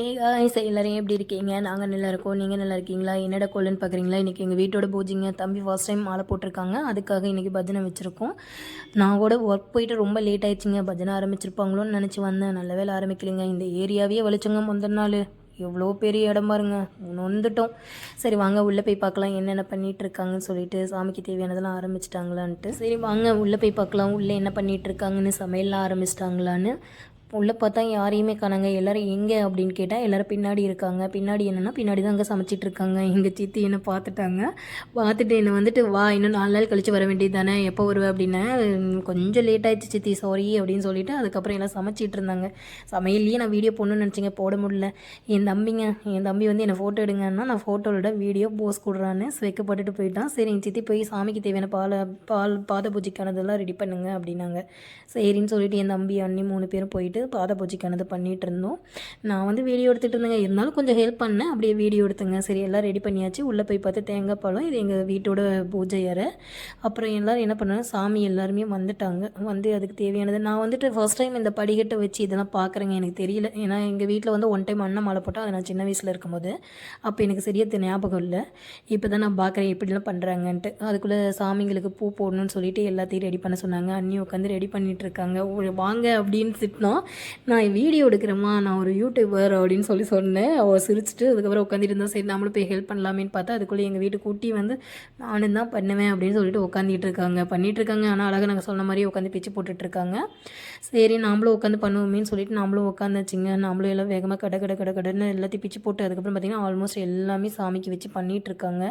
Hey guys எல்லோரும் எப்படி இருக்கீங்க? நாங்கள் நல்லா இருக்கோம். நீங்கள் நல்லா இருக்கீங்களா? என்னடா கோலன்னு பார்க்குறீங்களா இன்றைக்கி எங்கள் வீட்டோட பூஜைங்க. தம்பி ஃபர்ஸ்ட் டைம் மாலை போட்டிருக்காங்க. அதுக்காக இன்றைக்கி பஜனை வச்சுருக்கோம். நான் கூட ஒர்க் போயிட்டு ரொம்ப லேட் ஆயிடுச்சுங்க. பஜனை ஆரம்பிச்சிருப்பாங்களோன்னு நினச்சி வந்தேன். நல்ல வேலை ஆரம்பிக்கலைங்க. இந்த ஏரியாவே வலிச்சங்க முந்தின நாள். எவ்வளோ பெரிய இடம் பாருங்க. நொந்துட்டோம். சரி வாங்க உள்ளே போய் பார்க்கலாம். என்னென்ன பண்ணிட்டு இருக்காங்கன்னு சொல்லிட்டு சாமிக்கு தேவையானதெல்லாம் ஆரம்பிச்சிட்டாங்களான்ட்டு. சரி வாங்க உள்ளே போய் பார்க்கலாம். உள்ளே என்ன பண்ணிட்டு இருக்காங்கன்னு சமையல்லாம் ஆரம்பிச்சிட்டாங்களான்னு. உள்ளே பார்த்தா யாரையுமே காணாங்க. எல்லோரும் எங்கே அப்படின்னு கேட்டால் எல்லோரும் பின்னாடி இருக்காங்க. பின்னாடி என்னென்னா பின்னாடி தான் அங்கே சமைச்சிட்டு இருக்காங்க. எங்கள் சித்தி என்னை பார்த்துட்டாங்க. பார்த்துட்டு என்னை வந்துட்டு வா இன்னும் நாலு நாள் கழித்து வர வேண்டியது தானே? எப்போ வருவேன் அப்படின்னா கொஞ்சம் லேட் ஆயிடுச்சு சித்தி. சாரி அப்படின்னு சொல்லிட்டு அதுக்கப்புறம் எல்லாம் சமைச்சிட்டு இருந்தாங்க. சமையல்லையே நான் வீடியோ போடணும்னு நினச்சிங்க. போட முடியல. என் தம்பிங்க என் தம்பி வந்து என்னை ஃபோட்டோ எடுங்கன்னா நான் ஃபோட்டோவோட வீடியோ போஸ் கொடுறான்னு வைக்கப்பட்டுட்டு போயிட்டான். சரி என் சித்தி போய் சாமிக்கு தேவையான பாலை பால் பாத பூஜைக்கானதெல்லாம் ரெடி பண்ணுங்க அப்படின்னாங்க. சரின்னு சொல்லிட்டு என் தம்பி அண்ணி மூணு பேரும் போயிட்டு பாத பூஜைக்கானது பண்ணிட்டு இருந்தோம் நான் வந்து வீடியோ எடுத்துகிட்டு இருந்தேங்க. இருந்தாலும் கொஞ்சம் ஹெல்ப் பண்ணேன். அப்படியே வீடியோ எடுத்துங்க. சரி எல்லாம் ரெடி பண்ணியாச்சு. உள்ளே போய் பார்த்து தேங்காய் பழம் இது எங்கள் வீட்டோட பூஜை அறை. அப்புறம் எல்லோரும் என்ன பண்ணாங்க? சாமி எல்லாருமே வந்துட்டாங்க. வந்து அதுக்கு தேவையானது. நான் வந்துட்டு ஃபர்ஸ்ட் டைம் இந்த படிக்கட்டை வச்சு இதெல்லாம் பார்க்குறேங்க. எனக்கு தெரியல. ஏன்னா எங்கள் வீட்டில் வந்து ஒன் டைம் அண்ணன் மாலை போட்டால் அது நான் சின்ன வயசில் இருக்கும்போது அப்போ எனக்கு சரியாக ஞாபகம் இல்லை. இப்போ தான் நான் பார்க்குறேன். எப்படிலாம் பண்ணுறாங்கன்ட்டு அதுக்குள்ளே சாமிங்களுக்கு பூ போடணும்னு சொல்லிட்டு எல்லாத்தையும் ரெடி பண்ண சொன்னாங்க. அண்ணி உட்காந்து ரெடி பண்ணிட்டு இருக்காங்க. ஒரு வாங்க அப்படின்னு திட்டினோம். நான் வீடியோ எடுக்கிறேம்மா நான் ஒரு யூடியூபர் அப்படின்னு சொல்லி சொன்னேன். அவள் சிரிச்சிட்டு அதுக்கப்புறம் உட்காந்துட்டு இருந்தா சரி நம்மளும் போய் ஹெல்ப் பண்ணலாமேன்னு பார்த்தா அதுக்குள்ளே எங்கள் வீட்டு குட்டி வந்து நானும் தான் பண்ணுவேன் அப்படின்னு சொல்லிட்டு உட்காந்துட்டு இருக்காங்க. பண்ணிகிட்டு இருக்காங்க. ஆனால் அழகாக நாங்கள் சொன்ன மாதிரி உட்காந்து பிச்சு போட்டுட்ருக்காங்க சரி நாமளும் உட்காந்து பண்ணுவோமேன்னு சொல்லிட்டு நாமளும் உட்காந்துச்சிங்க நாமளும் எல்லாம் வேகமாக கட கட கட கடைன்னு எல்லாத்தையும் பிச்சு போட்டு அதுக்கப்புறம் பார்த்திங்கன்னா ஆல்மோஸ்ட் எல்லாமே சாமிக்கு வச்சு பண்ணிகிட்டு இருக்காங்க.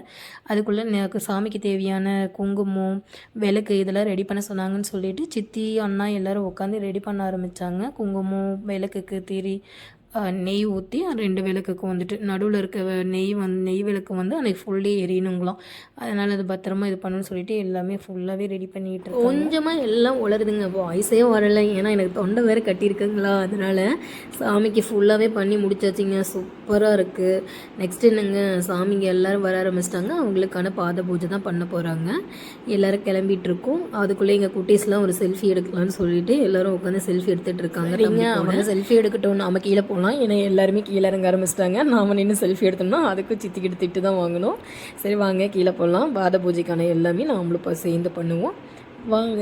அதுக்குள்ளே எனக்கு சாமிக்கு தேவையான குங்குமம் விளக்கு இதெல்லாம் ரெடி பண்ண சொன்னாங்கன்னு சொல்லிட்டு சித்தி அண்ணா எல்லோரும் உட்காந்து ரெடி பண்ண ஆரம்பித்தாங்க குங்குமம் விளக்குக்கு திரி நெய் ஊற்றி ரெண்டு விளக்குக்கும் வந்துட்டு நடுவில் இருக்க நெய் வந்து நெய் விளக்கு வந்து அன்றைக்கி ஃபுல்லி எரியணுங்களாம். அதனால் அது பத்திரமா இது பண்ணணும்னு சொல்லிட்டு எல்லாமே ஃபுல்லாகவே ரெடி பண்ணிட்டு கொஞ்சமாக எல்லாம் உளருதுங்க. வாய்ஸே வரலை. ஏன்னா எனக்கு தொண்டை வேறு கட்டியிருக்குங்களா? அதனால் சாமிக்கு ஃபுல்லாகவே பண்ணி முடிச்சாச்சுங்க. சூப்பராக இருக்குது நெக்ஸ்ட் என்னங்க? சாமிங்க எல்லாரும் வர ஆரம்பிச்சிட்டாங்க. அவங்களுக்கான பாத பூஜை தான் பண்ண போகிறாங்க எல்லாரும் கிளம்பிட்டு இருக்கோம் அதுக்குள்ளே எங்கள் குட்டீஸ்லாம் ஒரு செல்ஃபி எடுக்கலாம்னு சொல்லிட்டு எல்லாரும் உட்காந்து செல்ஃபி எடுத்துட்டு இருக்காங்க நீங்க அவங்க செல்ஃபி எடுக்கட்டும். நாம கீழே போகலாம் ஏன்னா எல்லாருமே கீழே இறங்க ஆரம்பிச்சிட்டாங்க. நாம நின்று செல்ஃபி எடுத்தோம்னா அதுக்கும் சித்திக்கிட்டு திட்டு தான் வாங்கணும். சரி வாங்க கீழே போகலாம் பாத பூஜைக்கான எல்லாமே நாமளும் இப்போ சேர்ந்து பண்ணுவோம். வாங்க.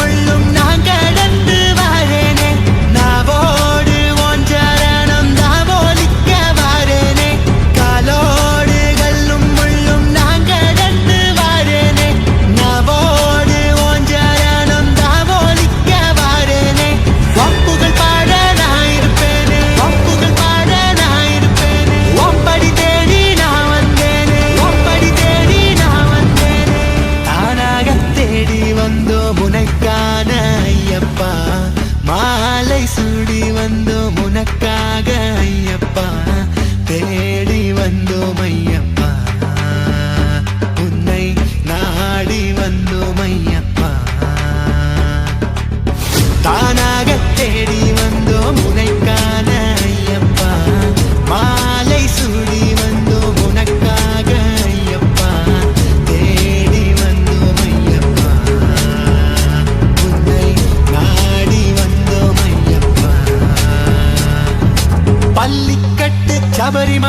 சூடி வந்தோம் உனக்காக ஐயப்பா.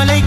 மாலை